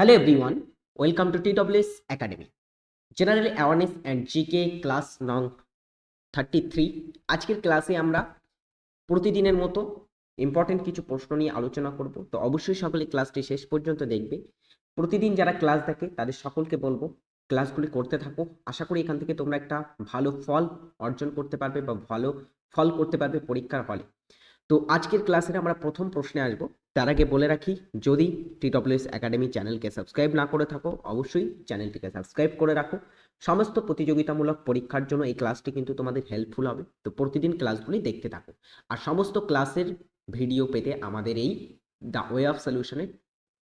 Hello everyone, welcome to TWS Academy. General Awareness and GK class নং thirty three আজকের ক্লাসে আমরা প্রতিদিনের মতো ইম্পর্টেন্ট কিছু প্রশ্ন নিয়ে আলোচনা করব। তো অবশ্যই সকলে ক্লাসটি শেষ পর্যন্ত দেখবে। প্রতিদিন যারা ক্লাস দেখে তাদের সকলকে বলব ক্লাসগুলি করতে থাকো। আশা করি এখান থেকে তোমরা একটা ভালো ফল অর্জন করতে পারবে বা ভালো ফল করতে পারবে পরীক্ষার হলে। তো আজকের ক্লাসের আমরা প্রথম প্রশ্নে আসব। তার আগে বলে রাখি, যদি টিডব্লিউএস একাডেমি চ্যানেলকে সাবস্ক্রাইব না করে থাকো, অবশ্যই চ্যানেলটিকে সাবস্ক্রাইব করে রাখো। সমস্ত প্রতিযোগিতামূলক পরীক্ষার জন্য এই ক্লাসটি কিন্তু তোমাদের হেল্পফুল হবে। তো প্রতিদিন ক্লাসগুলি দেখতে থাকো। আর সমস্ত ক্লাসের ভিডিও পেতে আমাদের এই দ্য ওয়ে অফ সলিউশনের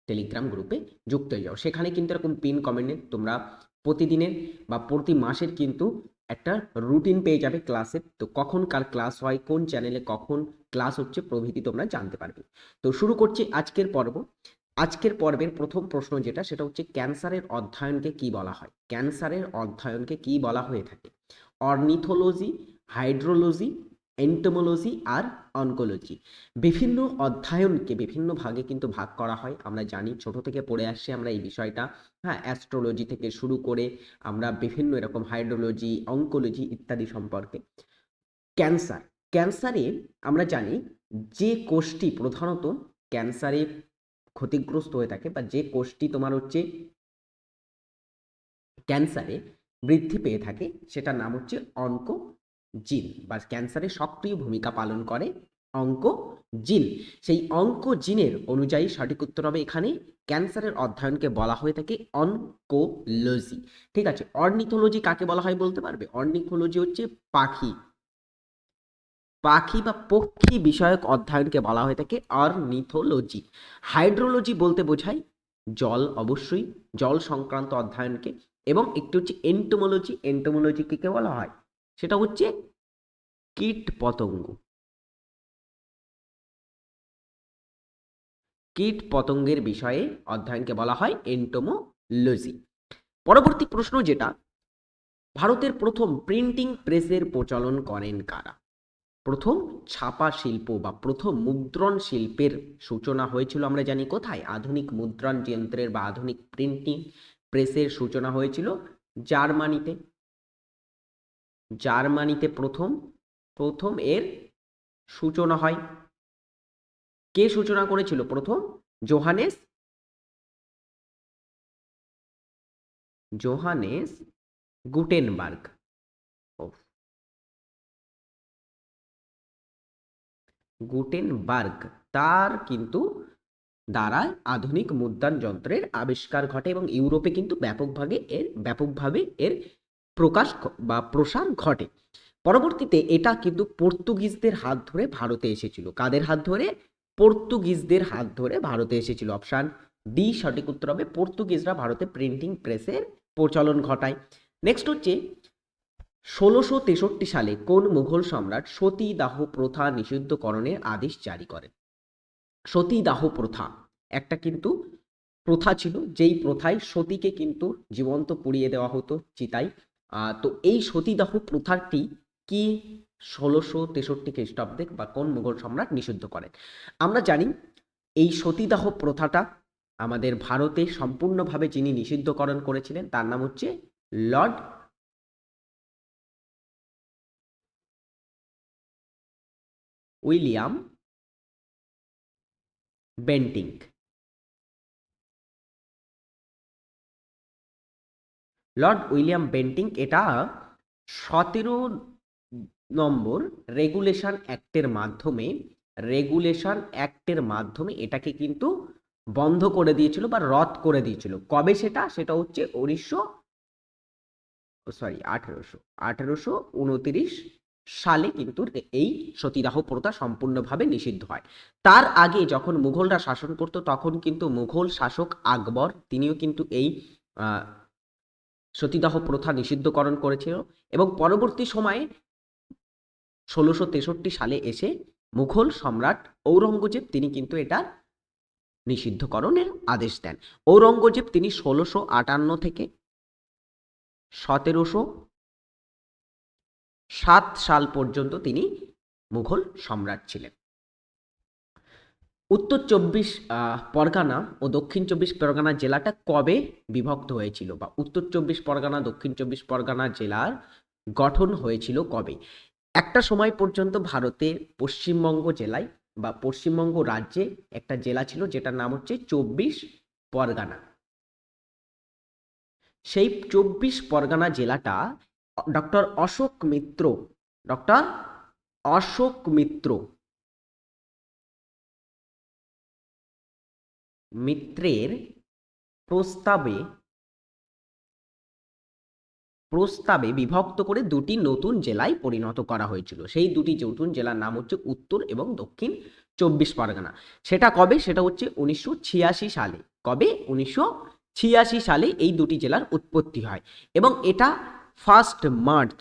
টেলিগ্রাম গ্রুপে যুক্ত হয়ে যাও। সেখানে কিন্তু এরকম পিন কমেন্টে তোমরা প্রতিদিনের বা প্রতি মাসের কিন্তু একটা রুটিন পেয়ে যাবে ক্লাসের তো কখন কার ক্লাস হয়, কোন চ্যানেলে কখন ক্লাস হচ্ছে প্রভৃতি তোমরা জানতে পারবে। তো শুরু করছি আজকের পর্ব। আজকের পর্বের প্রথম প্রশ্ন যেটা, সেটা হচ্ছে ক্যান্সারের অধ্যয়নকে কি বলা হয়? ক্যান্সারের অধ্যয়নকে কি বলা হয়ে থাকে? অর্নিথোলজি, হাইড্রোলজি এন্টোমোলজি আর অনকোলজি বিভিন্ন অধ্যয়নকে বিভিন্ন ভাগে কিন্তু ভাগ করা হয়, আমরা জানি। ছোট থেকে পড়ে আসছে আমরা এই বিষয়টা। হ্যাঁ অ্যাস্ট্রোলজি থেকে শুরু করে আমরা বিভিন্ন এরকম হাইড্রোলজি অঙ্কোলজি ইত্যাদি সম্পর্কে। ক্যান্সার, ক্যান্সারে আমরা জানি যে কোষটি প্রধানত ক্যান্সারে ক্ষতিগ্রস্ত হয়ে থাকে বা যে কোষটি তোমার হচ্ছে ক্যান্সারে বৃদ্ধি পেয়ে থাকে, সেটার নাম হচ্ছে অঙ্ক জিন বা ক্যান্সারে সক্রিয় ভূমিকা পালন করে অঙ্ক জিন সেই অঙ্ক জিনের অনুযায়ী সঠিক উত্তর হবে এখানে ক্যান্সারের অধ্যয়নকে বলা হয়ে থাকে অনকোলজি। ঠিক আছে, অর্নিথোলজি কাকে বলা হয় বলতে পারবে? অর্নিথোলজি হচ্ছে পাখি। পাখি বা পক্ষী বিষয়ক অধ্যয়নকে বলা হয়ে থাকে অর্নিথোলজি। হাইড্রোলজি বলতে বোঝায় জল, অবশ্যই জল সংক্রান্ত অধ্যয়নকে এবং একটি হচ্ছে এন্টোমোলজি। এন্টোমোলজিকে বলা হয়? সেটা হচ্ছে কীট পতঙ্গ। কীট পতঙ্গের বিষয়ে অধ্যয়নকে বলা হয় এন্টোমোলজি পরবর্তী প্রশ্ন যেটা, ভারতের প্রথম প্রিন্টিং প্রেসের প্রচলন করেন কারা? প্রথম ছাপা শিল্প বা প্রথম মুদ্রণ শিল্পের সূচনা হয়েছিল আমরা জানি কোথায়? আধুনিক মুদ্রণ যন্ত্রের বা আধুনিক প্রিন্টিং প্রেসের সূচনা হয়েছিল জার্মানিতে। জার্মানিতে প্রথম প্রথম এর সূচনা হয়। কে সূচনা করেছিল? প্রথম জোহানেস জোহানেস গুটেনবার্গ। গুটেনবার্গ, তার কিন্তু দ্বারা আধুনিক মুদ্রণ যন্ত্রের আবিষ্কার ঘটে এবং ইউরোপে কিন্তু ব্যাপকভাবে এর ব্যাপকভাবে এর প্রকাশ বা প্রসার ঘটে। পরবর্তীতে এটা কিন্তু পর্তুগিজদের হাত ধরে ভারতে এসেছিল। কাদের হাত ধরে? পর্তুগিজদের হাত ধরে ভারতে এসেছিল। অপশান ডি, সঠিক উত্তর হবে পর্তুগিজরা ভারতে প্রিন্টিং প্রেসের প্রচলন ঘটায়। নেক্সট হচ্ছে ষোলোশো তেষট্টি সালে কোন মুঘল সম্রাট সতীদাহ প্রথা নিষিদ্ধকরণের আদেশ জারি করেন সতীদাহ প্রথা। একটা কিন্তু প্রথা ছিল, যেই প্রথায় সতীকে কিন্তু জীবন্ত পুড়িয়ে দেওয়া হতো চিতাই তো এই সতীদাহ প্রথাটি কি ষোলোশো তেষট্টি খ্রিস্টাব্দে বা কোন মুঘল সম্রাট নিষিদ্ধ করেন? আমরা জানি এই সতীদাহ প্রথাটা আমাদের ভারতে সম্পূর্ণভাবে যিনি নিষিদ্ধকরণ করেছিলেন, তার নাম হচ্ছে Lord William Bentinck. Lord William Bentinck এটা সতেরো নম্বর রেগুলেশন অ্যাক্টের মাধ্যমে, রেগুলেশন অ্যাক্টের মাধ্যমে এটাকে কিন্তু বন্ধ করে দিয়েছিল বা রদ করে দিয়েছিল। কবে সেটা? সেটা হচ্ছে উনিশশো সরি, আঠেরোশো আঠেরোশো উনতিরিশ সালে কিন্তু এই সতীদাহ প্রথা সম্পূর্ণভাবে নিষিদ্ধ হয়। তার আগে যখন মুঘলরা শাসন করত, তখন কিন্তু মুঘল শাসক আকবর, তিনিও কিন্তু এই সতীদাহ প্রথা নিষিদ্ধকরণ করেছিল এবং পরবর্তী সময়ে ষোলোশো তেষট্টি সালে এসে মুঘল সম্রাট ঔরঙ্গজেব তিনি কিন্তু এটা নিষিদ্ধকরণের আদেশ দেন। ঔরঙ্গজেব তিনি ষোলোশো আটান্ন থেকে সতেরোশো সাত সাল পর্যন্ত তিনি মুঘল সম্রাট ছিলেন। উত্তর চব্বিশ পরগনা ও দক্ষিণ চব্বিশ পরগনা জেলাটা কবে বিভক্ত হয়েছিল বা উত্তর চব্বিশ পরগনা, দক্ষিণ চব্বিশ পরগনা জেলার গঠন হয়েছিল কবে? একটা সময় পর্যন্ত ভারতের পশ্চিমবঙ্গ জেলায় বা পশ্চিমবঙ্গ রাজ্যে একটা জেলা ছিল যেটার নাম হচ্ছে চব্বিশ পরগনা। সেই চব্বিশ পরগনা জেলাটা ডক্টর অশোক মিত্র, ডক্টর অশোক মিত্র মিত্রের প্রস্তাবে প্রস্তাবে বিভক্ত করে দুটি নতুন জেলায় পরিণত করা হয়েছিল। সেই দুটি নতুন জেলার নাম হচ্ছে উত্তর এবং দক্ষিণ চব্বিশ পরগনা। সেটা কবে? সেটা হচ্ছে উনিশশো ছিয়াশি সালে। কবে? উনিশশো ছিয়াশি সালে এই দুটি জেলার উৎপত্তি হয় এবং এটা ফার্স্ট মার্চ,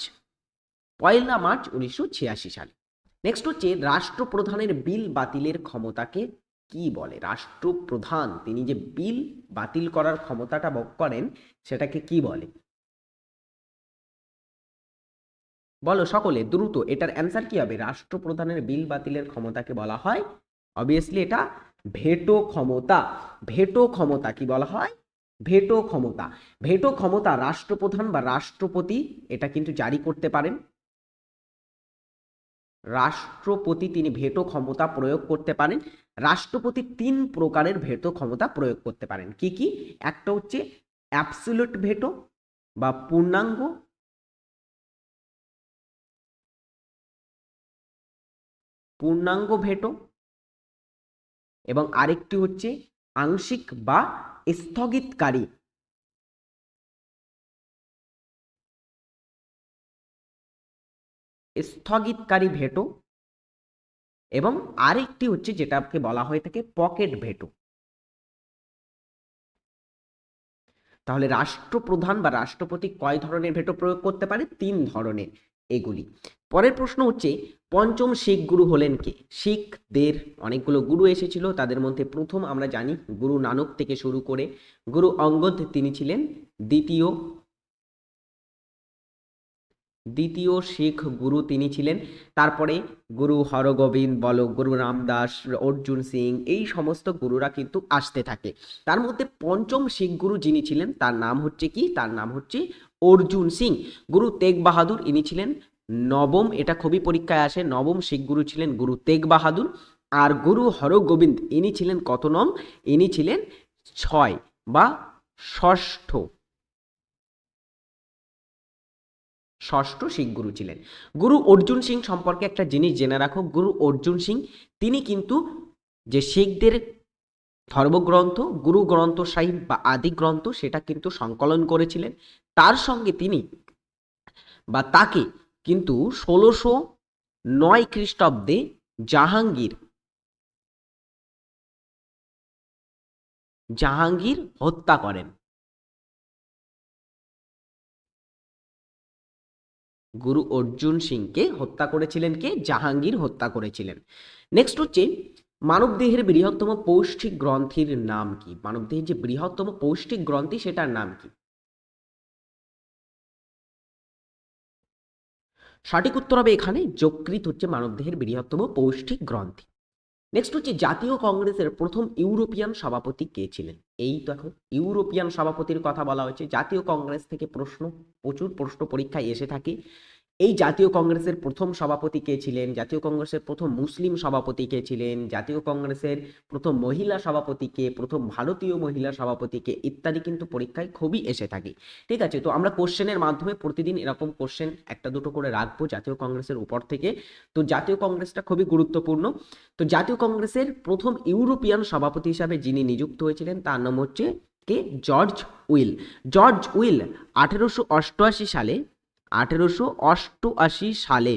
পয়লা মার্চ উনিশশো ছিয়াশি সালে। নেক্সট হচ্ছে রাষ্ট্রপ্রধানের বিল বাতিলের ক্ষমতাকে কি বলে? রাষ্ট্রপ্রধান, তিনি যে বিল বাতিল করার ক্ষমতাটা ভোগ করেন, সেটাকে কি বলে? বলো সকলে, দ্রুত, এটার অ্যান্সার কি হবে? রাষ্ট্রপ্রধানের বিল বাতিলের ক্ষমতাকে বলা হয় অবভিয়াসলি এটা ভেটো ক্ষমতা। ভেটো ক্ষমতা কি বলা হয়? ভেটো ক্ষমতা। ভেটো ক্ষমতা রাষ্ট্রপ্রধান বা রাষ্ট্রপতি এটা কিন্তু জারি করতে পারেন। রাষ্ট্রপতি তিনি ভেটো ক্ষমতা প্রয়োগ করতে পারেন। রাষ্ট্রপতি তিন প্রকারের ভেটো ক্ষমতা প্রয়োগ করতে পারেন। কি কি? একটা হচ্ছে অ্যাবসুলুট ভেটো বা পূর্ণাঙ্গ। পূর্ণাঙ্গ ভেটো এবং আরেকটি হচ্ছে আংশিক বা স্থগিতকারী। স্থগিতকারী ভেটো এবং আরেকটি হচ্ছে যেটাকে বলা হয়ে থাকে পকেট ভেটো। তাহলে রাষ্ট্রপ্রধান বা রাষ্ট্রপতি কয় ধরনের ভেটো প্রয়োগ করতে পারে? তিন ধরনের এগুলি। পরের প্রশ্ন হচ্ছে, পঞ্চম শিখ গুরু হলেন কে? শিখদের অনেকগুলো গুরু এসেছিল, তাদের মধ্যে প্রথম আমরা জানি গুরু নানক থেকে শুরু করে গুরু অঙ্গদ তিনি ছিলেন, দ্বিতীয় দ্বিতীয় শিখ গুরু তিনি ছিলেন। তারপরে গুরু হরগোবিন্দ বলো, গুরু রামদাস, অর্জুন সিং, এই সমস্ত গুরুরা কিন্তু আসতে থাকে। তার মধ্যে পঞ্চম শিখ গুরু যিনি ছিলেন, তার নাম হচ্ছে কি? তার নাম হচ্ছে অর্জুন সিং। গুরু তেগ বাহাদুর ইনি ছিলেন নবম, এটা খুবই পরীক্ষায় আসে, নবম শিখ গুরু ছিলেন গুরু তেগ বাহাদুর। আর গুরু হরগোবিন্দ ইনি ছিলেন কত নম ইনি ছিলেন ছয় বা ষষ্ঠ। ষষ্ঠ শিখ গুরু ছিলেন। গুরু অর্জুন সিং সম্পর্কে একটা জিনিস জেনে রাখো, গুরু অর্জুন সিং, তিনি কিন্তু যে শিখদের ধর্মগ্রন্থ, গুরু গ্রন্থ সাহিব বা আদি গ্রন্থ, সেটা কিন্তু সংকলন করেছিলেন। তার সঙ্গে তিনি বা তাকে কিন্তু ষোলোশো নয় খ্রিস্টাব্দে জাহাঙ্গীর জাহাঙ্গীর হত্যা করেন। গুরু অর্জুন সিংকে হত্যা করেছিলেন কে? জাহাঙ্গীর হত্যা করেছিলেন। নেক্সট হচ্ছে, মানবদেহের বৃহত্তম পৌষ্টিক গ্রন্থির নাম কি? মানবদেহের যে বৃহত্তম পৌষ্টিক গ্রন্থি, সেটার নাম কি? সঠিক উত্তর হবে এখানে যকৃত হচ্ছে মানবদেহের বৃহত্তম পৌষ্টিক গ্রন্থি। নেক্সট হচ্ছে জাতীয় কংগ্রেসের প্রথম ইউরোপিয়ান সভাপতি কে ছিলেন? এই দেখো, ইউরোপিয়ান সভাপতির কথা বলা হয়েছে। জাতীয় কংগ্রেস থেকে প্রশ্ন, প্রচুর প্রশ্ন পরীক্ষায় এসে থাকে। এই জাতীয় কংগ্রেসের প্রথম সভাপতি কে ছিলেন? জাতীয় কংগ্রেসের প্রথম মুসলিম সভাপতি কে ছিলেন? জাতীয় কংগ্রেসের প্রথম মহিলা সভাপতি কে? প্রথম ভারতীয় মহিলা সভাপতি কে? ইত্যাদি কিন্তু পরীক্ষায় খুবই এসে থাকে। ঠিক আছে? তো আমরা কোশ্চেনের মাধ্যমে প্রতিদিন এরকম কোশ্চেন একটা দুটো করে রাখব জাতীয় কংগ্রেসের উপর থেকে। তো জাতীয় কংগ্রেসটা খুবই গুরুত্বপূর্ণ। তো জাতীয় কংগ্রেসের প্রথম ইউরোপিয়ান সভাপতি হিসাবে যিনি নিযুক্ত হয়েছিলেন, তার নাম হচ্ছে কে? George Yule. জর্জ উইল আঠেরোশো অষ্টআশি সালে আঠেরোশো অষ্টআশি সালে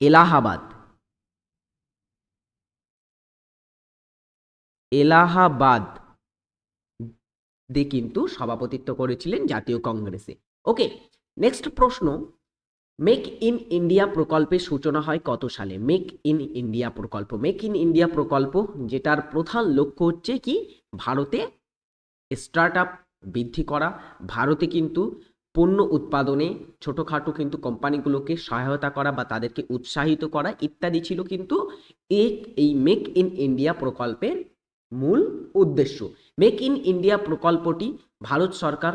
এলাহাবাদ। এলাহাবাদ দিয়ে কিন্তু সভাপতিত্ব করেছিলেন জাতীয় কংগ্রেসে। ওকে নেক্সট প্রশ্ন। মেক ইন ইন্ডিয়া প্রকল্পের সূচনা হয় কত সালে? মেক ইন ইন্ডিয়া প্রকল্প। মেক ইন ইন্ডিয়া প্রকল্প যেটার প্রধান লক্ষ্য হচ্ছে কি? ভারতে স্টার্ট আপ বৃদ্ধি করা। ভারতে কিন্তু পণ্য উৎপাদনে ছোটোখাটো কিন্তু কোম্পানিগুলোকে সহায়তা করা বা তাদেরকে উৎসাহিত করা ইত্যাদি ছিল কিন্তু এক, এই মেক ইন ইন্ডিয়া প্রকল্পের মূল উদ্দেশ্য। মেক ইন ইন্ডিয়া প্রকল্পটি ভারত সরকার,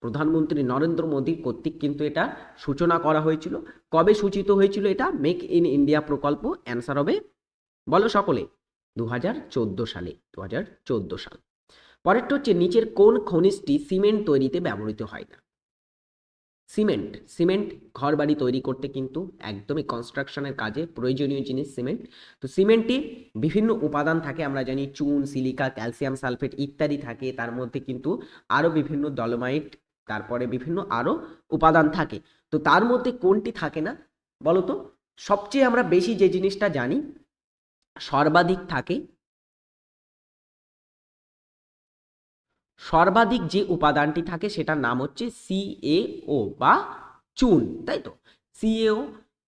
প্রধানমন্ত্রী নরেন্দ্র মোদী কর্তৃক কিন্তু এটা সূচনা করা হয়েছিল। কবে সূচিত হয়েছিল এটা? মেক ইন ইন্ডিয়া প্রকল্প? অ্যান্সার হবে বলো সকলে দু হাজার চোদ্দ সালে দু হাজার চোদ্দ সাল। পরেরটা হচ্ছে নিচের কোন খনিজটি সিমেন্ট তৈরিতে ব্যবহৃত হয় না? সিমেন্ট। সিমেন্ট ঘর বাড়ি তৈরি করতে কিন্তু একদমই কনস্ট্রাকশনের কাজে প্রয়োজনীয় জিনিস সিমেন্ট। তো সিমেন্টে বিভিন্ন উপাদান থাকে, আমরা জানি চুন, সিলিকা, ক্যালসিয়াম সালফেট ইত্যাদি থাকে, তার মধ্যে কিন্তু আরও বিভিন্ন ডলোমাইট তারপরে বিভিন্ন আরও উপাদান থাকে। তো তার মধ্যে কোনটি থাকে না? বলো তো সবচেয়ে আমরা বেশি যে জিনিসটা জানি, সর্বাধিক থাকে সর্বাধিক যে উপাদানটি থাকে সেটার নাম হচ্ছে সিএও বা চুন, তাই তো? সিএও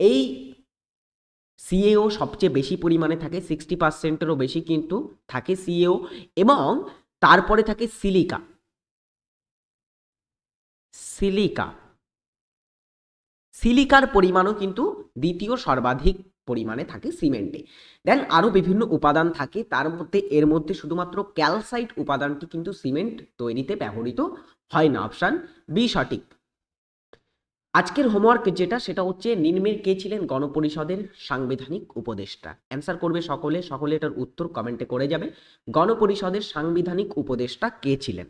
এই সিএও সবচেয়ে বেশি পরিমাণে থাকে সিক্সটি পার্সেন্টেরও বেশি কিন্তু থাকে সিএও এবং তারপরে থাকে সিলিকা সিলিকা সিলিকার পরিমাণও কিন্তু দ্বিতীয় সর্বাধিক পরিমাণে থাকে সিমেন্টে। দেন আরও বিভিন্ন উপাদান থাকে, তার মধ্যে, এর মধ্যে শুধুমাত্র ক্যালসাইট উপাদানটি কিন্তু সিমেন্ট তৈরিতে ব্যবহৃত হয় না। অপশান বি সঠিক। আজকের হোমওয়ার্ক যেটা, সেটা হচ্ছে নিম্নের কে ছিলেন গণপরিষদের সাংবিধানিক উপদেষ্টা? অ্যান্সার করবে সকলে সকলে এটার উত্তর কমেন্টে করে যাবে। গণপরিষদের সাংবিধানিক উপদেষ্টা কে ছিলেন?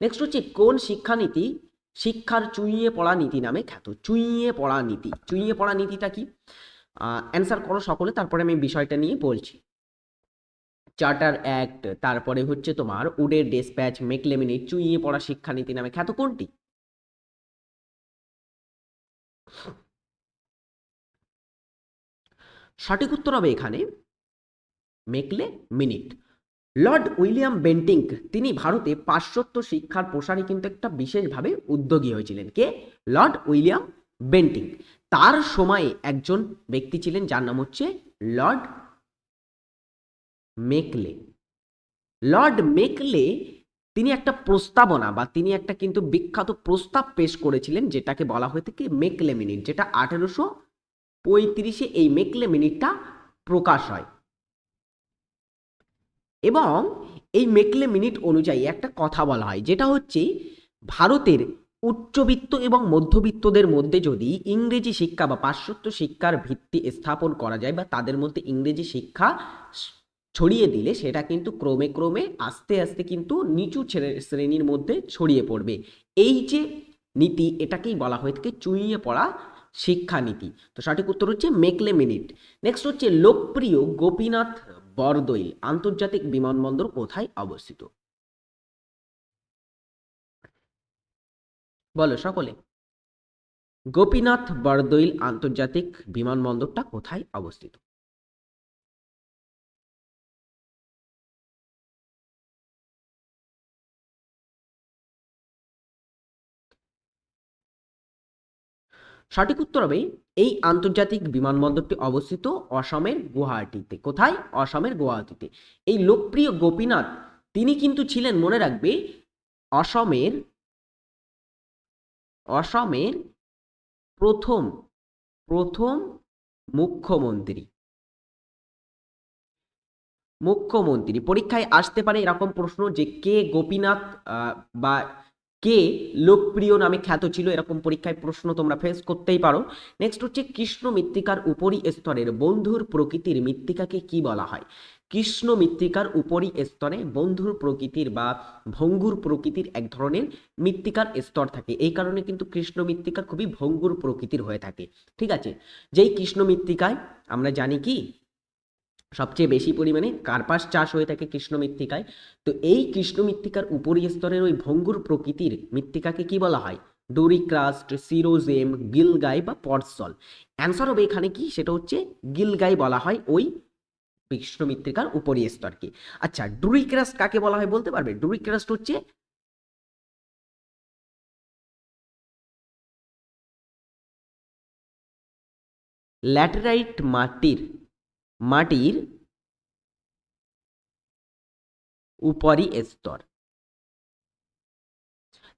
নেক্সট হচ্ছে, কোন শিক্ষানীতি শিক্ষার চুইয়ে পড়া নীতি নামে খ্যাত? চুইয়ে পড়া নীতি। চুইয়ে পড়া নীতিটা কি? অ্যান্সার করো সকলে, তারপরে আমি বিষয়টা নিয়ে বলছি। চার্টার অ্যাক্ট তারপরে হচ্ছে তোমার উডের ডেসপ্যাচ মেকলেমিনি, চুইয়ে পড়া শিক্ষানীতি নামে খ্যাত কোনটি? সঠিক উত্তর হবে এখানে Macaulay minute Lord William Bentinck তিনি ভারতে পাশ্চাত্য শিক্ষার প্রসারে কিন্তু একটা বিশেষভাবে উদ্যোগী হয়েছিলেন। কে? Lord William Bentinck. তার সময়ে একজন ব্যক্তি ছিলেন, যার নাম হচ্ছে লর্ড মেকলে। লর্ড মেকলে তিনি একটা প্রস্তাবনা বা তিনি একটা কিন্তু বিখ্যাত প্রস্তাব পেশ করেছিলেন, যেটাকে বলা হয়ে থাকে মেকলে মিনিট, যেটা আঠেরোশো পঁয়ত্রিশে এই মেকলে মিনিটটা প্রকাশ হয়। এবং এই মেকলে মিনিট অনুযায়ী একটা কথা বলা হয়, যেটা হচ্ছে ভারতের উচ্চবিত্ত এবং মধ্যবিত্তদের মধ্যে যদি ইংরেজি শিক্ষা বা পাশ্চাত্য শিক্ষার ভিত্তি স্থাপন করা যায় বা তাদের মধ্যে ইংরেজি শিক্ষা ছড়িয়ে দিলে সেটা কিন্তু ক্রমে ক্রমে আস্তে আস্তে কিন্তু নিচু শ্রেণির মধ্যে ছড়িয়ে পড়বে। এই যে নীতি, এটাকেই বলা হয়ে থাকে চুইয়ে পড়া শিক্ষানীতি তো সঠিক উত্তর হচ্ছে মেকলে মিনিট নেক্সট হচ্ছে লোকপ্রিয় গোপীনাথ বরদৈল, আন্তর্জাতিক বিমানবন্দর কোথায় অবস্থিত? বলো সকলে। গোপীনাথ বরদৈল আন্তর্জাতিক বিমানবন্দরটা কোথায় অবস্থিত? সঠিক উত্তর হবে, এই আন্তর্জাতিক বিমানবন্দরটি অবস্থিত অসমের গুয়াহাটিতে। কোথায়? অসমের গুয়াহাটিতে। এই লোকপ্রিয় গোপীনাথ, তিনি কিন্তু ছিলেন, মনে রাখবে, অসমের অসমের প্রথম প্রথম মুখ্যমন্ত্রী। মুখ্যমন্ত্রী। পরীক্ষায় আসতে পারে এরকম প্রশ্ন যে কে গোপীনাথ বা কে লোকপ্রিয় নামে খ্যাত ছিল এরকম পরীক্ষায় প্রশ্ন তোমরা ফেস করতেই পারো। নেক্সট হচ্ছে কৃষ্ণ মৃত্তিকার উপরি স্তরের বন্ধুর প্রকৃতির মৃত্তিকাকে কি বলা হয়? কৃষ্ণ মৃত্তিকার উপরি স্তরে বন্ধুর প্রকৃতির বা ভঙ্গুর প্রকৃতির এক ধরনের মৃত্তিকার স্তর থাকে। এই কারণে কিন্তু কৃষ্ণ মৃত্তিকা খুবই ভঙ্গুর প্রকৃতির হয়ে থাকে। ঠিক আছে? যেই কৃষ্ণ মৃত্তিকায় আমরা জানি কি? সবচেয়ে বেশি পরিমাণে কার্পাস চাষ হয়ে থাকে কৃষ্ণ মৃত্তিকায়। তো এই কৃষ্ণ মৃত্তিকার উপরি স্তরের ওই ভঙ্গুর প্রকৃতির মৃত্তিকাকে কি বলা হয়? ডোরিক্রাস্ট, সিরোজেম, গিলগাই বা পটসল। অ্যান্সার হবে এখানে কি? সেটা হচ্ছে গিলগাই বলা হয় ওই কৃষ্ণ মৃত্তিকার উপরি স্তরকে আচ্ছা ডুরিক্রাস্ট কাকে বলা হয় বলতে পারবে? ডুরিক্রাস্ট হচ্ছে ল্যাটেরাইট মাটির মাটির উপরি স্তর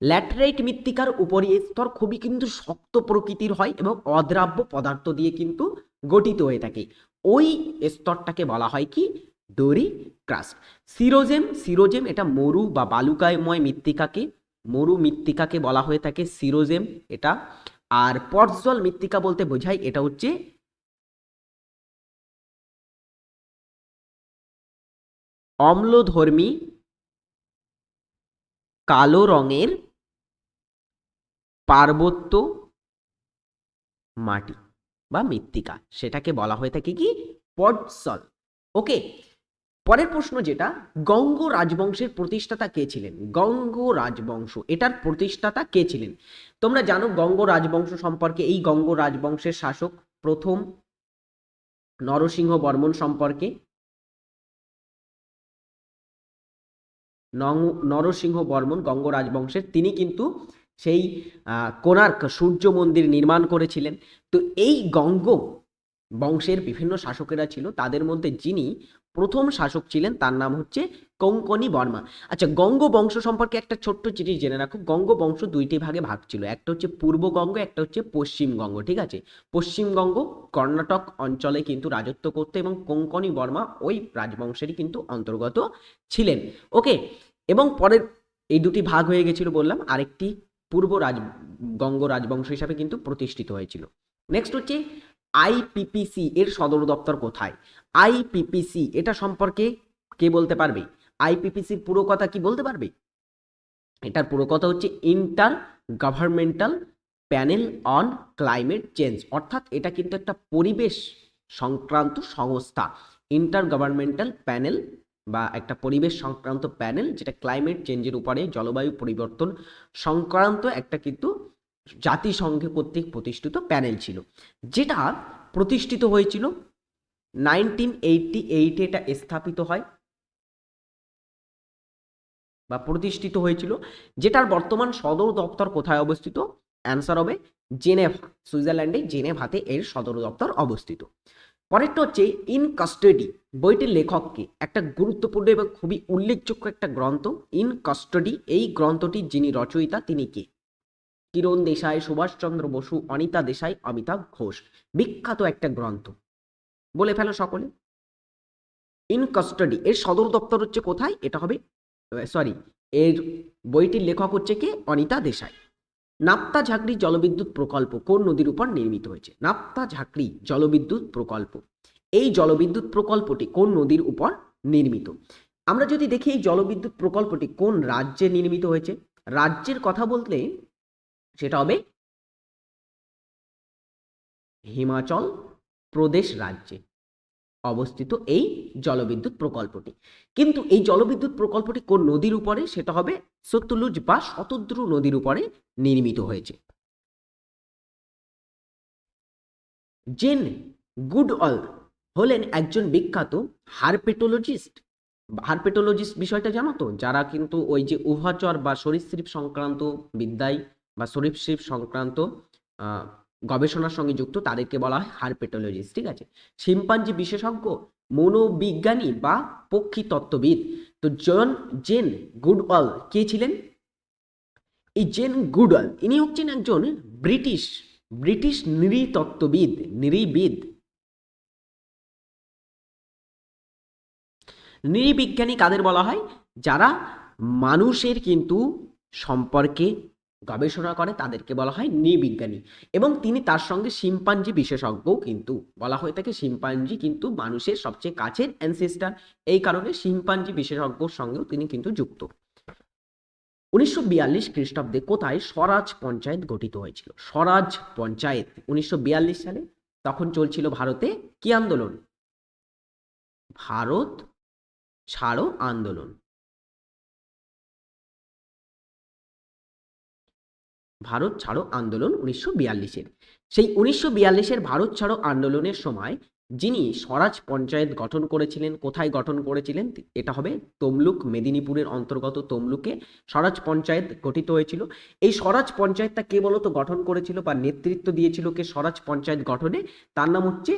ল্যাটেরাইট মৃত্তিকার উপরি স্তর খুবই কিন্তু শক্ত প্রকৃতির হয় এবং অদ্রাব্য পদার্থ দিয়ে কিন্তু গঠিত হয়ে থাকে। ওই স্তরটাকে বলা হয় কি? ডোরি ক্রাস্ট। সিরোজেম সিরোজেম এটা মরু বা বালুকাময় মৃত্তিকাকে, মরু মৃত্তিকাকে বলা হয়ে থাকে, সিরোজেম এটা। আর পটজল মৃত্তিকা বলতে বোঝায় এটা হচ্ছে অম্লধর্মী কালো রঙের পার্বত্য মাটি। বা মৃত্তিকা, সেটাকে বলা হয়ে থাকে কি? পটসল। ওকে পরের প্রশ্ন যেটা, গঙ্গ রাজবংশের প্রতিষ্ঠাতা কে ছিলেন? গঙ্গ রাজবংশ, এটার প্রতিষ্ঠাতা কে ছিলেন? তোমরা জানো গঙ্গ রাজবংশ সম্পর্কে, এই গঙ্গ রাজবংশের শাসক প্রথম নরসিংহ বর্মন সম্পর্কে? নরসিংহ বর্মন গঙ্গ রাজবংশের, তিনি কিন্তু সেই কোণার্ক সূর্য মন্দির নির্মাণ করেছিলেন। তো এই গঙ্গ বংশের বিভিন্ন শাসকেরা ছিল, তাদের মধ্যে যিনি প্রথম শাসক ছিলেন, তার নাম হচ্ছে কঙ্কনি বর্মা। আচ্ছা গঙ্গ বংশ সম্পর্কে একটা ছোট্ট জিনিস জেনে রাখো। গঙ্গ বংশ দুইটি ভাগে ভাগ ছিল, একটা হচ্ছে পূর্বগঙ্গ একটা হচ্ছে পশ্চিমগঙ্গ ঠিক আছে? পশ্চিমবঙ্গ কর্ণাটক অঞ্চলে কিন্তু রাজত্ব করতে এবং কঙ্কনি বর্মা ওই রাজবংশেরই কিন্তু অন্তর্গত ছিলেন। ওকে, এবং পরের এই দুটি ভাগ হয়ে গেছিল বললাম, আরেকটি পূর্ব রাজ, গঙ্গ রাজবংশ হিসাবে কিন্তু প্রতিষ্ঠিত হয়েছিল। নেক্সট হচ্ছে আইপিপিসি এর সদর দপ্তর কোথায়? আইপিপিসি এটা সম্পর্কে কে বলতে পারবে? আইপিপিসির পুরো কথা কি বলতে পারবে? এটার পুরো কথা হচ্ছে intergovernmental panel on climate change অর্থাৎ এটা কিন্তু একটা পরিবেশ সংক্রান্ত সংস্থা। ইন্টার গভর্নমেন্টাল প্যানেল বা একটা পরিবেশ সংক্রান্ত প্যানেল যেটা ক্লাইমেট চেঞ্জের উপরে জলবায়ু পরিবর্তন সংক্রান্ত একটা কিন্তু জাতিসংঘ কর্তৃক প্রতিষ্ঠিত প্যানেল ছিল। যেটা প্রতিষ্ঠিত হয়েছিল নাইনটিন এইটটি এইটে এটা স্থাপিত হয় বা প্রতিষ্ঠিত হয়েছিল, যেটার বর্তমান সদর দপ্তর কোথায় অবস্থিত? অ্যান্সার হবে জেনেভা সুইজারল্যান্ডে জেনেভাতে এর সদর দপ্তর অবস্থিত। পরেরটা হচ্ছে ইন কাস্টাডি বইটির লেখককে। একটা গুরুত্বপূর্ণ এবং খুবই উল্লেখযোগ্য একটা গ্রন্থ ইন কাস্টাডি এই গ্রন্থটির যিনি রচয়িতা, তিনি কে? কিরণ দেশাই, সুভাষচন্দ্র বসু, অনিতা দেশাই, অমিতাভ ঘোষ। বিখ্যাত একটা গ্রন্থ। বলে ফেলো সকলে। ইন কাস্টাডি এর সদর দপ্তর হচ্ছে কোথায়? এটা হবে সরি এর বইটির লেখক হচ্ছে কে? অনিতা দেশাই। নাপ্তা ঝাঁকড়ি জলবিদ্যুৎ প্রকল্প কোন নদীর উপর নির্মিত হয়েছে? নাপ্তা ঝাঁকড়ি জলবিদ্যুৎ প্রকল্প। এই জলবিদ্যুৎ প্রকল্পটি কোন নদীর উপর নির্মিত? আমরা যদি দেখি এই জলবিদ্যুৎ প্রকল্পটি কোন রাজ্যে নির্মিত হয়েছে? রাজ্যের কথা বলতে সেটা হবে হিমাচল প্রদেশ রাজ্যে। অবস্থিত এই জলবিদ্যুৎ প্রকল্পটি। কিন্তু এই জলবিদ্যুৎ প্রকল্পটি কোন নদীর উপরে? সেটা হবে সত্যলুজ বা শতদ্রু নদীর উপরে নির্মিত হয়েছে। জেন গুডঅল হলেন একজন বিখ্যাত হারপেটোলজিস্ট। হারপেটোলজিস্ট বিষয়টা জানো তো? যারা কিন্তু ওই যে উভচর বা সরীসৃপ সংক্রান্ত বিদ্যায় বা সরীসৃপ সংক্রান্ত গবেষণার সঙ্গে যুক্ত, তাদেরকে বলা হয় হারপেটোলজিস্ট, ঠিক আছে? শিম্পাঞ্জি বিশেষজ্ঞ, মনোবিজ্ঞানী বা পক্ষী তত্ত্ববিদ তো জন, জেন গুডওয়াল কে ছিলেন? এই জেন গুডওয়াল, ইনি হচ্ছেন একজন ব্রিটিশ ব্রিটিশ নৃতত্ত্ববিদ, নৃবিদ। নৃবিজ্ঞানী কাদের বলা হয়? যারা মানুষের কিন্তু সম্পর্কে গবেষণা করে, তাদেরকে বলা হয় নৃবিজ্ঞানী। এবং তিনি তার সঙ্গে শিম্পাঞ্জি বিশেষজ্ঞও কিন্তু, বলা হয়ে থাকে শিম্পাঞ্জি কিন্তু মানুষের সবচেয়ে কাছের অ্যানসেস্টার এই কারণে শিম্পাঞ্জি বিশেষজ্ঞর সঙ্গেও তিনি কিন্তু যুক্ত। উনিশশো বিয়াল্লিশ খ্রিস্টাব্দে কোথায় স্বরাজ পঞ্চায়েত গঠিত হয়েছিল? স্বরাজ পঞ্চায়েত উনিশশো বিয়াল্লিশ সালে তখন চলছিল ভারতে কি আন্দোলন? ভারত ছাড়ো আন্দোলন। ভারত ছাড়ো আন্দোলন উনিশশো বিয়াল্লিশের। সেই উনিশশো বিয়াল্লিশের ভারত ছাড়ো আন্দোলনের সময় যিনি স্বরাজ পঞ্চায়েত গঠন করেছিলেন, কোথায় গঠন করেছিলেন, এটা হবে তমলুক মেদিনীপুরের অন্তর্গত তমলুকে স্বরাজ পঞ্চায়েত গঠিত হয়েছিল। এই স্বরাজ পঞ্চায়েতটা কে বলতো? গঠন করেছিল বা নেতৃত্ব দিয়েছিল কে? স্বরাজ পঞ্চায়েত গঠনে। তার নাম হচ্ছে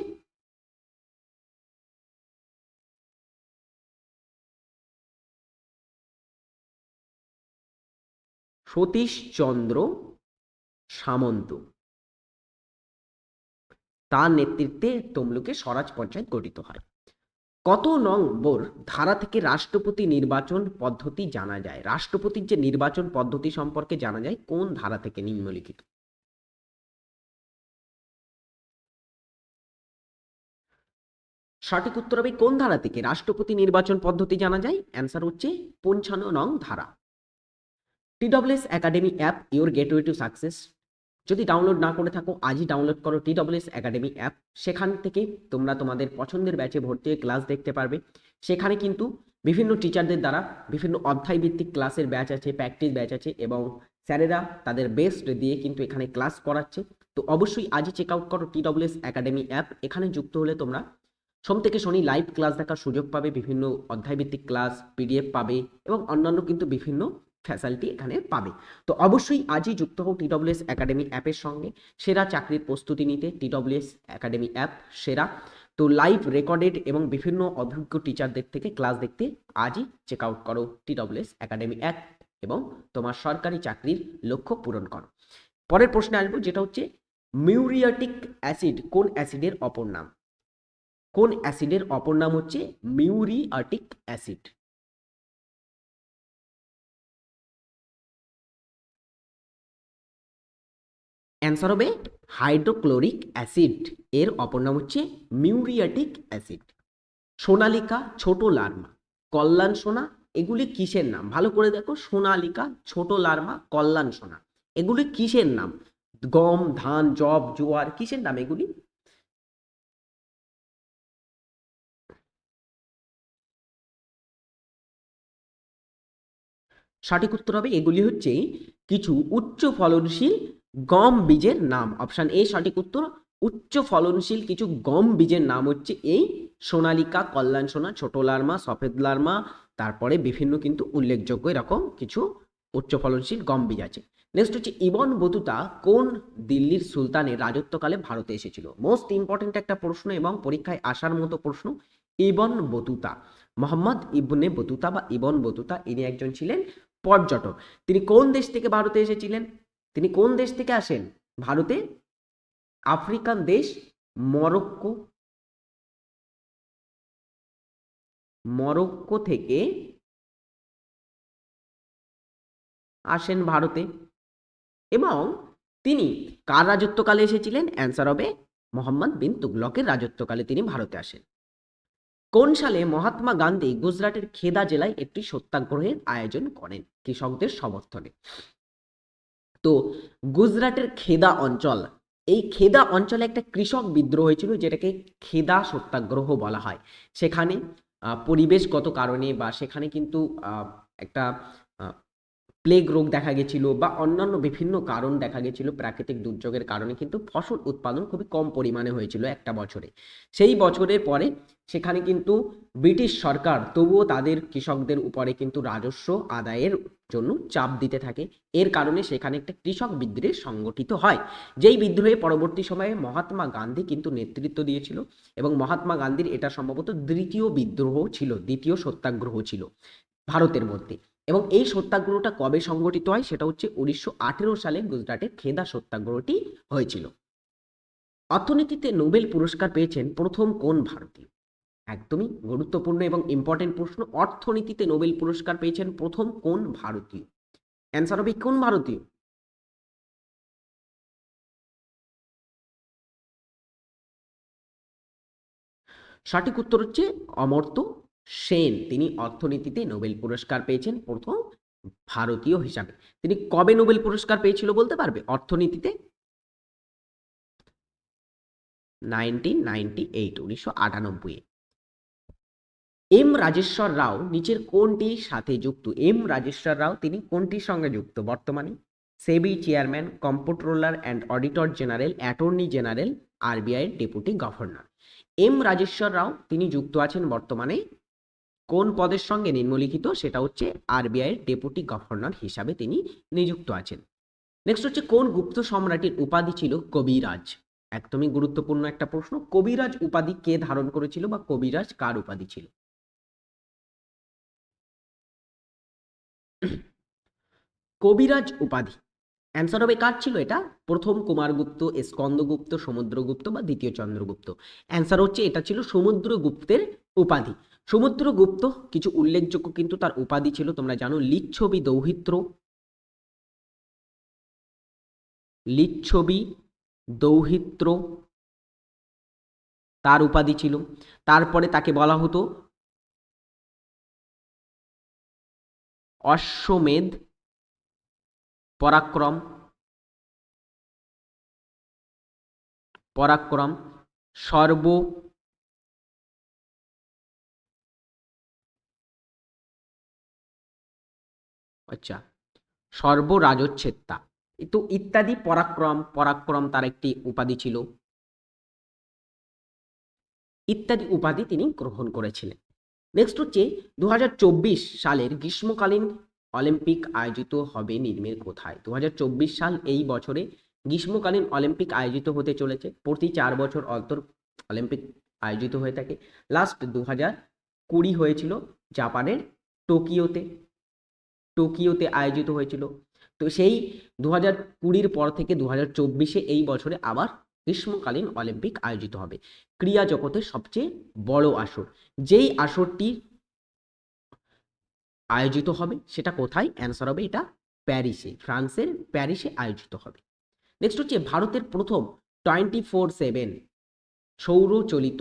সতীশচন্দ্র সামন্ত। তার নেতৃত্বে তমলুকে স্বরাজ পঞ্চায়েত গঠিত হয়। কত নম্বর ধারা থেকে রাষ্ট্রপতি নির্বাচন পদ্ধতি জানা যায়? রাষ্ট্রপতির যে নির্বাচন পদ্ধতি সম্পর্কে জানা যায়, কোন ধারা থেকে নিম্নলিখিত? সঠিক উত্তর হবে কোন ধারা থেকে? রাষ্ট্রপতি নির্বাচন পদ্ধতি জানা যায়? অ্যান্সার হচ্ছে পঞ্চান্ন নং ধারা। TWS academy app your gateway to success যদি ডাউনলোড না করে থাকো, আজই ডাউনলোড করো টিডব্লিউএস একাডেমি অ্যাপ সেখান থেকে তোমরা তোমাদের পছন্দের ব্যাচে ভর্তি হয়ে ক্লাস দেখতে পারবে। সেখানে কিন্তু বিভিন্ন টিচারদের দ্বারা বিভিন্ন অধ্যায় ভিত্তিক ক্লাসের ব্যাচ আছে প্র্যাকটিস ব্যাচ আছে এবং স্যারেরা তাদের বেস্ট দিয়ে কিন্তু এখানে ক্লাস করাচ্ছে। তো অবশ্যই আজই চেক আউট করো টিডব্লিউএস একাডেমি অ্যাপ এখানে যুক্ত হলে তোমরা সোম থেকে শনি লাইভ ক্লাস দেখার সুযোগ পাবে। বিভিন্ন অধ্যায়ভিত্তিক ক্লাস পিডিএফ পাবে এবং অন্যান্য কিন্তু বিভিন্ন ফ্যাসিলিটি এখানে পাবে। তো অবশ্যই আজই যুক্ত হও টিডব্লিউএস একাডেমি অ্যাপের সঙ্গে। সেরা চাকরির প্রস্তুতি নিতে টি টিডব্লিউএস একাডেমি অ্যাপ সেরা। তো লাইভ রেকর্ডেড এবং বিভিন্ন অভিজ্ঞ টিচারদের থেকে ক্লাস দেখতে আজই চেক আউট করো টি টিডব্লিউএস একাডেমি অ্যাপ এবং তোমার সরকারি চাকরির লক্ষ্য পূরণ করো। পরের প্রশ্নে আসব, যেটা হচ্ছে মিউরিয়াটিক অ্যাসিড কোন অ্যাসিডের অপর নাম? কোন অ্যাসিডের অপর নাম হচ্ছে মিউরিয়াটিক অ্যাসিড অ্যান্সার হবে হাইড্রোক্লোরিক অ্যাসিড এর অপর নাম হচ্ছে মিউরিয়াটিক অ্যাসিড সোনালিকা ছোট লার্মা, কল্যাণ সোনা, এগুলি কিসের নাম? ভালো করে দেখো, সোনালিকা ছোট লার্মা, কল্যাণ সোনা, এগুলি কিসের নাম? গম, ধান জব জোয়ার, কিসের নাম এগুলি? সঠিক উত্তর হবে, এগুলি হচ্ছে কিছু উচ্চ ফলনশীল গম বীজের নাম। অপশান এ সঠিক উত্তর, উচ্চ ফলনশীল কিছু গম বীজের নাম হচ্ছে এই সোনালিকা, কল্যাণ সোনা, ছোট লার্মা, সফেদ লার্মা, তারপরে বিভিন্ন কিন্তু উল্লেখযোগ্য এরকম কিছু উচ্চ ফলনশীল গম বীজ আছে। নেক্সট হচ্ছে ইবন বতুতা, কোন দিল্লির সুলতানের রাজত্বকালে ভারতে এসেছিল? মোস্ট ইম্পর্টেন্ট একটা প্রশ্ন এবং পরীক্ষায় আসার মতো প্রশ্ন, Ibn Battuta. Muhammad Ibn Battuta বা ইবন বতুতা, ইনি একজন ছিলেন পর্যটক। তিনি কোন দেশ থেকে ভারতে এসেছিলেন? তিনি কোন দেশ থেকে আসেন? ভারতে? আফ্রিকান দেশ? মরক্কো? মরক্কো থেকে আসেন ভারতে। এবং তিনি কার রাজত্বকালে এসেছিলেন? অ্যান্সার হবে মোহাম্মদ বিন তুগলকের রাজত্বকালে তিনি ভারতে আসেন। কোন সালে মহাত্মা গান্ধী গুজরাটের খেদা জেলায় একটি সত্যাগ্রহের আয়োজন করেন? কৃষকদের সমর্থনে। তো গুজরাটের খেদা অঞ্চল, এই খেদা অঞ্চলে একটা কৃষক বিদ্রোহ হয়েছিল যেটাকে খেদা সত্যাগ্রহ বলা হয়। সেখানে পরিবেশগত কারণে বা সেখানে কিন্তু একটা প্লেগ রোগ দেখা গেছিল বা অন্যান্য বিভিন্ন কারণ দেখা গেছিল প্রাকৃতিক দুর্যোগের কারণে, কিন্তু ফসল উৎপাদন খুবই কম পরিমাণে হয়েছিল একটা বছরে। সেই বছরের পরে সেখানে কিন্তু ব্রিটিশ সরকার তবুও তাদের কৃষকদের উপরে কিন্তু রাজস্ব আদায়ের জন্য চাপ দিতে থাকে। এর কারণে সেখানে একটা কৃষক বিদ্রোহ সংগঠিত হয়। যেই বিদ্রোহে পরবর্তী সময়ে মহাত্মা গান্ধী কিন্তু নেতৃত্ব দিয়েছিল এবং মহাত্মা গান্ধীর এটা সম্ভবত দ্বিতীয় বিদ্রোহ ছিল, দ্বিতীয় সত্যাগ্রহ ছিল ভারতের মধ্যে। এবং এই সত্যাগ্রহটা কবে সংগঠিত হয় সেটা হচ্ছে উনিশশো আঠেরো সালে গুজরাটের খেদা সত্যাগ্রহটি হয়েছিল। অর্থনীতিতে নোবেল পুরস্কার পেয়েছেন প্রথম কোন ভারতীয়? একদমই গুরুত্বপূর্ণ এবং ইম্পর্টেন্ট প্রশ্ন, অর্থনীতিতে নোবেল পুরস্কার পেয়েছেন প্রথম কোন ভারতীয়? অ্যান্সার হবে কোন ভারতীয়? সঠিক উত্তর হচ্ছে অমর্ত্য সেন। তিনি অর্থনীতিতে নোবেল পুরস্কার পেয়েছেন প্রথম ভারতীয় হিসাবে। তিনি কবে নোবেল পুরস্কার পেয়েছিল বলতে পারবে? অর্থনীতিতে নাইনটিন নাইনটি এইট, উনিশশো আটানব্বই এম রাজেশ্বর রাও নিচের কোনটির সাথে যুক্ত? এম রাজেশ্বর রাও তিনি কোনটির সঙ্গে যুক্ত? বর্তমানে SEBI chairman, comptroller and auditor general, attorney general, আরবিআইয়ের deputy governor. M Rajeshwar Rao তিনি যুক্ত আছেন বর্তমানে কোন পদের সঙ্গে নিম্নলিখিত? সেটা হচ্ছে আরবিআইয়ের ডেপুটি গভর্নর হিসাবে তিনি নিযুক্ত আছেন। নেক্সট হচ্ছে, কোন গুপ্ত সম্রাটের উপাধি ছিল কবিরাজ? একদমই গুরুত্বপূর্ণ একটা প্রশ্ন। কবিরাজ উপাধি কে ধারণ করেছিল বা কবিরাজ কার উপাধি ছিল? কবিরাজ উপাধি। অ্যান্সার হবে কার ছিল এটা? প্রথম কুমারগুপ্ত, স্কন্দগুপ্ত, সমুদ্রগুপ্ত বা দ্বিতীয় চন্দ্রগুপ্ত। অ্যান্সার হচ্ছে, এটা ছিল সমুদ্রগুপ্তের উপাধি। সমুদ্রগুপ্ত, কিছু উল্লেখযোগ্য কিন্তু তার উপাধি ছিল, তোমরা জানো, লিচ্ছবি দৌহিত্র। লিচ্ছবি দৌহিত্র তার উপাধি ছিল। তারপরে তাকে বলা হতো অশ্বমেধ পরাক্রম। পরাক্রম সর্ব আচ্ছা সর্বরাজচ্ছেত্তা। তো ইত্যাদি পরাক্রম পরাক্রম তার একটি উপাধি ছিল। ইত্যাদি উপাধি তিনি গ্রহণ করেছিলেন। নেক্সট হচ্ছে দু হাজার চব্বিশ সালের গ্রীষ্মকালীন অলিম্পিক আয়োজিত হবে নির্মের কোথায়? দু হাজার চব্বিশ সাল এই বছরে গ্রীষ্মকালীন অলিম্পিক আয়োজিত হতে চলেছে। প্রতি চার বছর অন্তর অলিম্পিক আয়োজিত হয়ে থাকে। লাস্ট দু হাজার কুড়ি হয়েছিল জাপানের টোকিওতে। টোকিওতে আয়োজিত হয়েছিল। তো সেই দু হাজার কুড়ির পর থেকে দু হাজার চব্বিশে এই বছরে আবার গ্রীষ্মকালীন অলিম্পিক আয়োজিত হবে। ক্রীড়া জগতের সবচেয়ে বড় আসর। যেই আসরটি আয়োজিত হবে, সেটা কোথায়? অ্যান্সার হবে এটা প্যারিসে। ফ্রান্সের প্যারিসে আয়োজিত হবে। নেক্সট হচ্ছে ভারতের প্রথম টোয়েন্টি ফোর সেভেন সৌরচলিত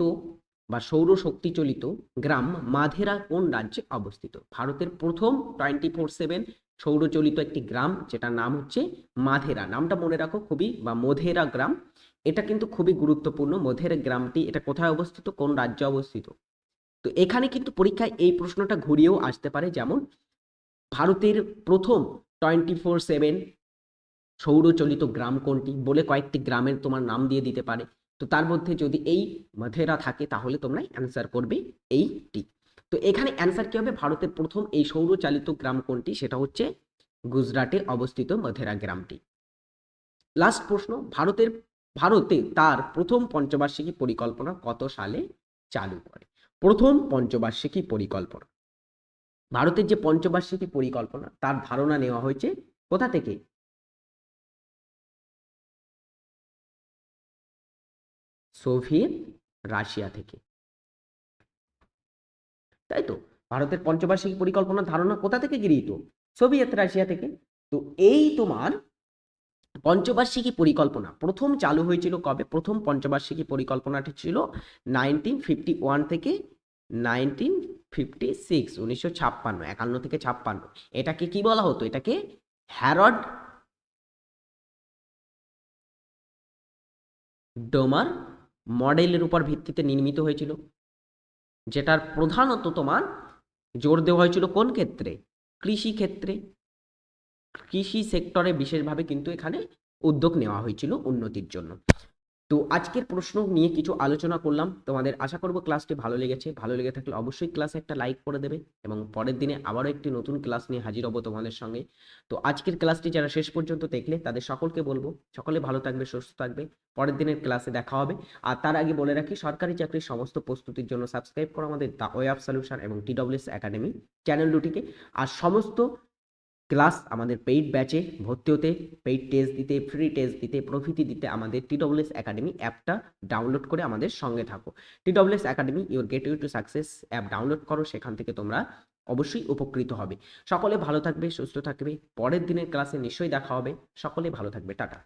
বা সৌরশক্তি চলিত গ্রাম মাধেরা কোন রাজ্যে অবস্থিত? ভারতের প্রথম টোয়েন্টি ফোর সেভেন সৌরচলিত একটি গ্রাম, যেটার নাম হচ্ছে মাধেরা। নামটা মনে রাখো খুবই, বা মধেরা গ্রাম। এটা কিন্তু খুবই গুরুত্বপূর্ণ। মধেরা গ্রামটি এটা কোথায় অবস্থিত? কোন রাজ্যে অবস্থিত? তো এখানে কিন্তু পরীক্ষায় এই প্রশ্নটা ঘুরিয়েও আসতে পারে। যেমন, ভারতের প্রথম টোয়েন্টি ফোর সেভেন সৌরচলিত গ্রাম কোনটি? বলে কয়েকটি গ্রামের তোমার নাম দিয়ে দিতে পারে। তো তার মধ্যে যদি এই মধেরা থাকে, তাহলে তোমরা অ্যান্সার করবে এইটি তো এখানে অ্যান্সার কি হবে? ভারতের প্রথম এই সৌরচালিত গ্রাম কোনটি? সেটা হচ্ছে গুজরাটে অবস্থিত মধেরা গ্রামটি। লাস্ট প্রশ্ন, ভারতের, ভারতে তার প্রথম পঞ্চবার্ষিকী পরিকল্পনা কত সালে চালু করে? প্রথম পঞ্চবার্ষিকী পরিকল্পনা। ভারতের যে পঞ্চবার্ষিকী পরিকল্পনা, তার ধারণা নেওয়া হয়েছে কোথা থেকে? সোভিয়েত রাশিয়া থেকে। তাই তো? ভারতের পঞ্চবার্ষিকী পরিকল্পনার ধারণা কোথা থেকে গৃহীত? সোভিয়েত রাশিয়া থেকে। তো এই তোমার পঞ্চবার্ষিকী পরিকল্পনা প্রথম চালু হয়েছিল কবে? প্রথম পঞ্চবার্ষিকী পরিকল্পনাটি ছিল নাইনটিন ফিফটি ওয়ান থেকে নাইনটিন ফিফটি সিক্স, উনিশশো ছাপ্পান্ন, একান্ন থেকে ছাপ্পান্ন। এটাকে কি বলা হতো? এটাকে হ্যারড ডোমার মডেলের উপর ভিত্তিতে নির্মিত হয়েছিল, যেটার প্রধানত তোমার জোর দেওয়া হয়েছিল কোন ক্ষেত্রে? কৃষি ক্ষেত্রে। কৃষি সেক্টরে বিশেষভাবে কিন্তু এখানে উদ্যোগ নেওয়া হয়েছিল উন্নতির জন্য। তো আজকের প্রশ্ন নিয়ে কিছু আলোচনা করলাম। তোমাদের আশা করব ক্লাসটি ভালো লেগেছে। ভালো লেগে থাকলে অবশ্যই ক্লাসে একটা লাইক করে দেবে এবং পরের দিনে আবারও একটি নতুন ক্লাস নিয়ে হাজির হব তোমাদের সঙ্গে। তো আজকের ক্লাসটি যারা শেষ পর্যন্ত দেখলে, তাদের সকলকে বলব, সকলে ভালো থাকবে, সুস্থ থাকবে। পরের দিনের ক্লাসে দেখা হবে। আর তার আগে বলে রাখি, সরকারি চাকরির সমস্ত প্রস্তুতির জন্য সাবস্ক্রাইব করো আমাদের দ্য ওয়ে অফ সলিউশন এবং টিডব্লিউএস একাডেমি চ্যানেল দুটিকে। আর সমস্ত ক্লাস আমাদের পেইড ব্যাচে ভর্তি হতে পেইড টেস্ট দিতে ফ্রি টেস্ট দিতে, প্রভৃতি দিতে আমাদের টি ডবল এস একাডেমি অ্যাপটা ডাউনলোড করে আমাদের সঙ্গে থাকো। T double S academy your gateway to success app download করো, সেখান থেকে তোমরা অবশ্যই উপকৃত হবে। সকলে ভালো থাকবে, সুস্থ থাকবে, পরের দিনের ক্লাসে নিশ্চয়ই দেখা হবে। সকলে ভালো থাকবে, টাটা।